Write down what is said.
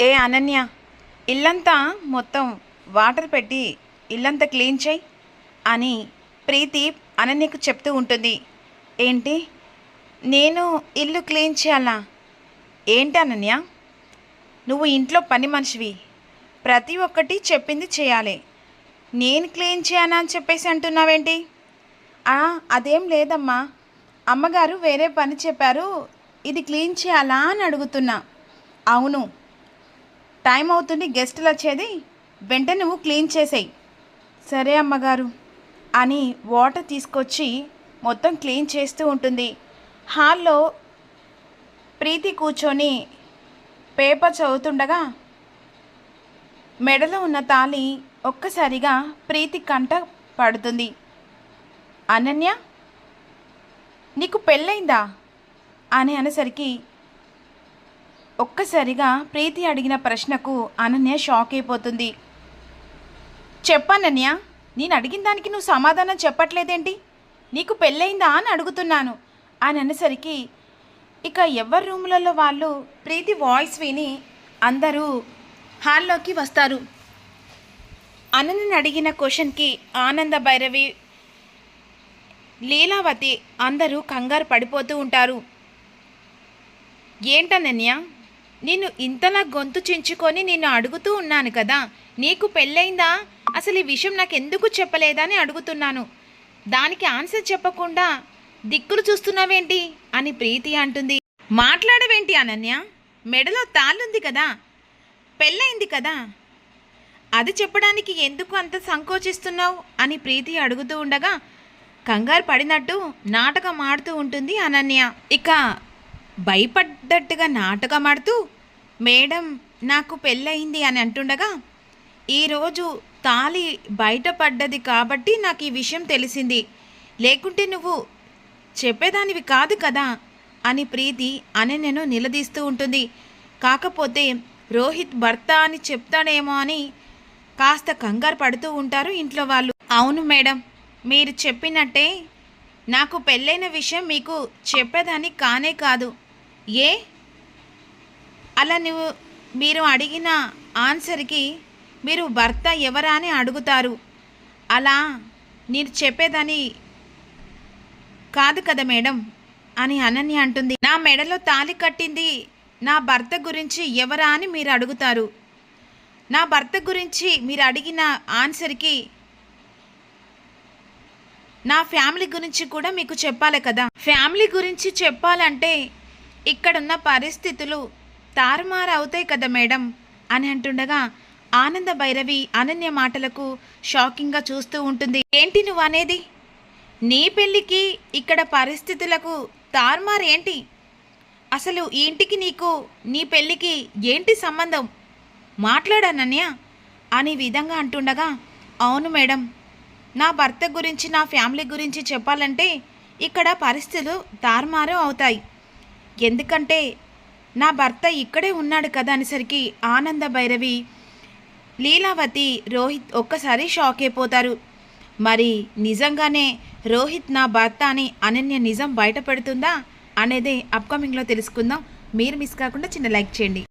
ఏ అనన్య ఇల్లంతా మొత్తం వాటర్ పెట్టి ఇల్లంతా క్లీన్ చేయి అని ప్రీతి అనన్యకు చెప్తూ ఉంటుంది. ఏంటి? నేను ఇల్లు క్లీన్ చేయాలా? ఏంటి అనన్య? నువ్వు ఇంట్లో పని మనిషివి. ప్రతి ఒక్కటి చెప్పింది చేయాలి. నేను క్లీన్ చేయనా అని చెప్పేసి అంటున్నావేంటి? అదేం లేదమ్మా. అమ్మగారు వేరే పని చెప్పారు. ఇది క్లీన్ చేయాలా అని అడుగుతున్నా. అవును టైం అవుతుంది గెస్టులు వచ్చేది వెంటనే నువ్వు క్లీన్ చేసేయి. సరే అమ్మగారు. అని వాటర్ తీసుకొచ్చి మొత్తం క్లీన్ చేస్తూ ఉంటుంది. హాల్లో ప్రీతి కూర్చొని పేపర్ చదువుతుండగా మెడలో ఉన్న తాళి ఒక్కసారిగా ప్రీతి కంట పడుతుంది. అనన్య నీకు పెళ్ళైందా అని అనేసరికి ఒక్కసారిగా ప్రీతి అడిగిన ప్రశ్నకు అనన్య షాక్ అయిపోతుంది. చెప్పానన్య నేను అడిగిన దానికి నువ్వు సమాధానం చెప్పట్లేదేంటి? నీకు పెళ్ళయిందా అని అడుగుతున్నాను. అని అనేసరికి ఇక ఎవరి రూములలో వాళ్ళు ప్రీతి వాయిస్ విని అందరూ హాల్లోకి వస్తారు. అనన్యని అడిగిన క్వశ్చన్కి ఆనంద భైరవి లీలావతి అందరూ కంగారు పడిపోతూ ఉంటారు. ఏంటనన్య? నేను ఇంతలా గొంతు చించుకొని నిన్ను అడుగుతూ ఉన్నాను కదా. నీకు పెళ్ళైందా అసలు ఈ విషయం నాకు ఎందుకు చెప్పలేదని అడుగుతున్నాను. దానికి ఆన్సర్ చెప్పకుండా దిక్కులు చూస్తున్నావేంటి? అని ప్రీతి అంటుంది. మాట్లాడవేంటి అనన్య? మెడలో తాళ్ళుంది కదా. పెళ్ళైంది కదా. అది చెప్పడానికి ఎందుకు అంత సంకోచిస్తున్నావు? అని ప్రీతి అడుగుతూ ఉండగా కంగారు పడినట్టు నాటకం ఆడుతూ ఉంటుంది అనన్య. ఇక భయపడ్డట్టుగా నాటకమాడుతూ మేడం నాకు పెళ్ళయింది అని అంటుండగా ఈరోజు తాళి బయటపడ్డది కాబట్టి నాకు ఈ విషయం తెలిసింది. లేకుంటే నువ్వు చెప్పేదానివి కాదు కదా అని ప్రీతి అనన్యను నిలదీస్తూ ఉంటుంది. కాకపోతే రోహిత్ భర్త అని చెప్తాడేమో అని కాస్త కంగారు పడుతూ ఉంటారు ఇంట్లో వాళ్ళు. అవును మేడం మీరు చెప్పినట్టే. నాకు పెళ్ళైన విషయం మీకు చెప్పేదాన్ని కానే కాదు. ఏ? అలా నువ్వు మీరు అడిగిన ఆన్సర్కి మీరు భర్త ఎవరా అని అడుగుతారు. అలా నేను చెప్పేదని కాదు కదా మేడం అని అనన్య అంటుంది. నా మెడలో తాలి కట్టింది నా భర్త గురించి ఎవరా అని మీరు అడుగుతారు. నా భర్త గురించి మీరు అడిగిన ఆన్సర్కి నా ఫ్యామిలీ గురించి కూడా మీకు చెప్పాలి కదా. ఫ్యామిలీ గురించి చెప్పాలంటే ఇక్కడున్న పరిస్థితులు తారుమారు అవుతాయి కదా మేడం అని అంటుండగా ఆనంద భైరవి అనన్య మాటలకు షాకింగ్గా చూస్తూ ఉంటుంది. ఏంటి నువ్వు అనేది? నీ పెళ్ళికి ఇక్కడ పరిస్థితులకు తారుమారు ఏంటి? అసలు ఈ ఇంటికి నీకు నీ పెళ్ళికి ఏంటి సంబంధం? మాట్లాడానన్య అని విధంగా అంటుండగా అవును మేడం. నా భర్త గురించి నా ఫ్యామిలీ గురించి చెప్పాలంటే ఇక్కడ పరిస్థితులు తారుమారు అవుతాయి. ఎందుకంటే నా భర్త ఇక్కడే ఉన్నాడు కదా అనేసరికి ఆనంద భైరవి లీలావతి రోహిత్ ఒక్కసారి షాక్ అయిపోతారు. మరి నిజంగానే రోహిత్ నా భర్త అని అనన్య నిజం బయట పెడుతుందా అనేది అప్కమింగ్లో తెలుసుకుందాం. మీరు మిస్ కాకుండా చిన్న లైక్ చేయండి.